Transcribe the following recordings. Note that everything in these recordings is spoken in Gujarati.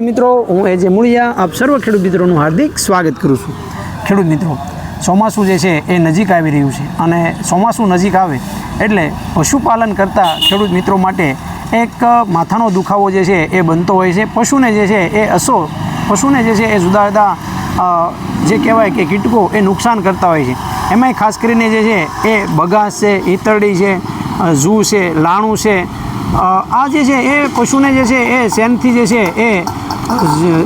મિત્રો, હું એ જે મૂળિયા, આપ સર્વ ખેડૂત મિત્રોનું હાર્દિક સ્વાગત કરું છું. ખેડૂત મિત્રો ચોમાસું જે છે એ નજીક આવી રહ્યું છે અને ચોમાસું નજીક આવે એટલે પશુપાલન કરતા ખેડૂત મિત્રો માટે એક માથાનો દુખાવો જે છે એ બનતો હોય છે. પશુને જે છે એ અસો, પશુને જે છે એ જુદા જુદા જે કહેવાય કે કીટકો એ નુકસાન કરતા હોય છે. એમાંય ખાસ કરીને જે છે એ બગાસ છે, ઈતરડી છે ઝૂ છે, લાણું છે. આ જે છે એ પશુને જે છે એ શેનથી જે છે એ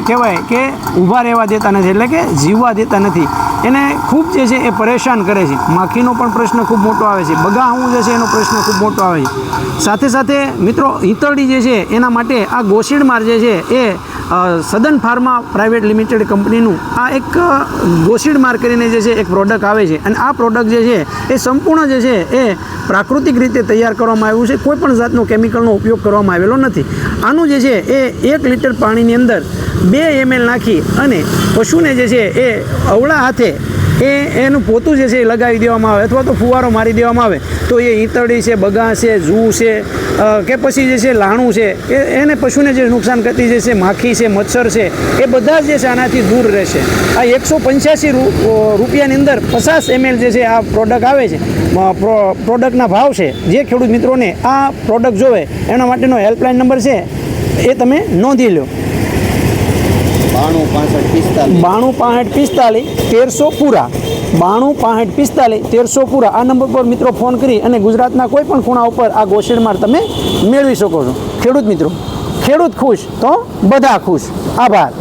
કહેવાય કે ઊભા રહેવા દેતા નથી, એટલે કે જીવવા દેતા નથી. એને ખૂબ જે છે એ પરેશાન કરે છે. માખીનો પણ પ્રશ્ન ખૂબ મોટો આવે છે. બગાહું જે છે એનો પ્રશ્ન ખૂબ મોટો આવે છે. સાથે સાથે મિત્રો હિતરડી જે છે એના માટે આ ગોશીડમાર જે છે એ સદન ફાર્મા પ્રાઇવેટ લિમિટેડ કંપનીનું આ એક ગોસીડ ગોશીડમાર કરીને જે છે, એક પ્રોડક્ટ આવે છે. અને આ પ્રોડક્ટ જે છે, એ સંપૂર્ણ જે છે, એ પ્રાકૃતિક રીતે તૈયાર કરવામાં આવ્યું છે. કોઈ પણ જાતનો કેમિકલનો ઉપયોગ કરવામાં આવેલો નથી. આનું જે છે, એ એક લીટર પાણીની અંદર બે એમએલ નાખી અને પશુને જે છે, એ અવળા હાથે એ એનું પોતું જે છે એ લગાવી દેવામાં આવે અથવા તો ફુવારો મારી દેવામાં આવે. તો એ ઈતળી છે, બગા છે, જૂ છે કે પછી જે છે લાણું છે, એ એને પશુને જે નુકસાન કરતી જે છે માખી છે, મચ્છર છે, એ બધા જ જે છે આનાથી દૂર રહેશે. આ એકસો પંચ્યાસી રૂપિયાની અંદર પચાસ એમએલ જે છે આ પ્રોડક્ટ આવે છે પ્રોડક્ટના ભાવ છે, જે ખેડૂત મિત્રોને આ પ્રોડક્ટ જોવે, એના માટેનો હેલ્પલાઇન નંબર છે, એ તમે નોંધી લો. બાણું પાસઠ પિસ્તાલીસ. તેરસો પૂરા. બાણું પાસઠ પિસ્તાલીસ, તેરસો પૂરા. આ નંબર પર મિત્રો ફોન કરી અને ગુજરાતના કોઈ પણ ખૂણા ઉપર આ ગોશેડમાર તમે મેળવી શકો છો. ખેડૂત મિત્રો, ખેડૂત ખુશ તો બધા ખુશ. આભાર.